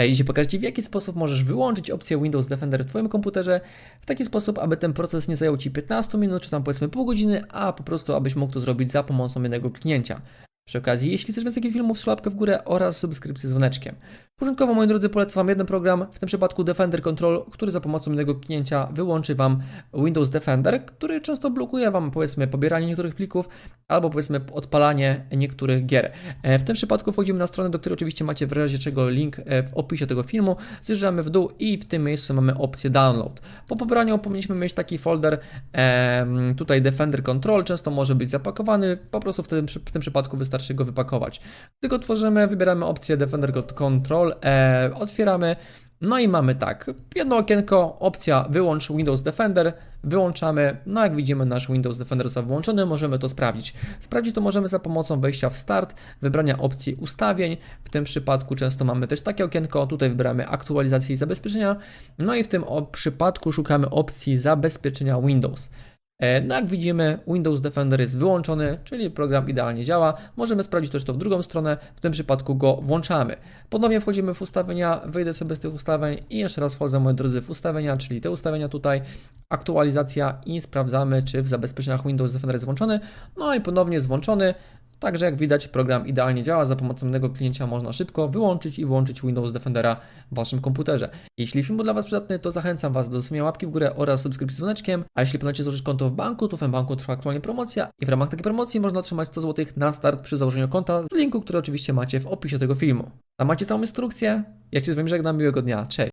Cześć, dzisiaj pokażę Ci w jaki sposób możesz wyłączyć opcję Windows Defender w Twoim komputerze w taki sposób, aby ten proces nie zajął Ci 15 minut, czy tam powiedzmy pół godziny, a po prostu abyś mógł to zrobić za pomocą jednego kliknięcia. Przy okazji, jeśli chcesz więcej filmów, łapkę w górę oraz subskrypcję z dzwoneczkiem. Początkowo, moi drodzy, polecam Wam jeden program, w tym przypadku Defender Control, który za pomocą jednego kliknięcia wyłączy Wam Windows Defender, który często blokuje Wam, powiedzmy, pobieranie niektórych plików albo, powiedzmy, odpalanie niektórych gier. E, W tym przypadku wchodzimy na stronę, do której oczywiście macie w razie czego link e, w opisie tego filmu, zjeżdżamy w dół i w tym miejscu mamy opcję Download. Po pobraniu powinniśmy mieć taki folder, tutaj Defender Control, często może być zapakowany, po prostu w tym, w tym przypadku wystarczy go wypakować. Go tworzymy, wybieramy opcję Defender Control, e, otwieramy, no i mamy tak, jedno okienko, opcja wyłącz Windows Defender, wyłączamy, no jak widzimy nasz Windows Defender został włączony, możemy to sprawdzić. Sprawdzić to możemy za pomocą wejścia w start, wybrania opcji ustawień, w tym przypadku często mamy też takie okienko, tutaj wybieramy aktualizację i zabezpieczenia, no i w tym przypadku szukamy opcji zabezpieczenia Windows. E, No jak widzimy, Windows Defender jest wyłączony, czyli program idealnie działa. Możemy sprawdzić też to w drugą stronę, w tym przypadku go włączamy. Ponownie wchodzimy w ustawienia, wyjdę sobie z tych ustawień i jeszcze raz wchodzę, moi drodzy, w ustawienia, czyli te ustawienia tutaj, aktualizacja i sprawdzamy, czy w zabezpieczeniach Windows Defender jest włączony. No i ponownie jest włączony. Także jak widać, program idealnie działa. Za pomocą jednego klienta można szybko wyłączyć i włączyć Windows Defendera w Waszym komputerze. Jeśli film był dla Was przydatny, to zachęcam Was do zostawienia łapki w górę oraz subskrypcji z dzwoneczkiem. A jeśli planicie założyć konto w banku, to w banku trwa aktualnie promocja i w ramach takiej promocji można otrzymać 100 zł na start przy założeniu konta z linku, który oczywiście macie w opisie tego filmu. Tam macie całą instrukcję. Ja Cię z Wami żegnam, miłego dnia. Cześć!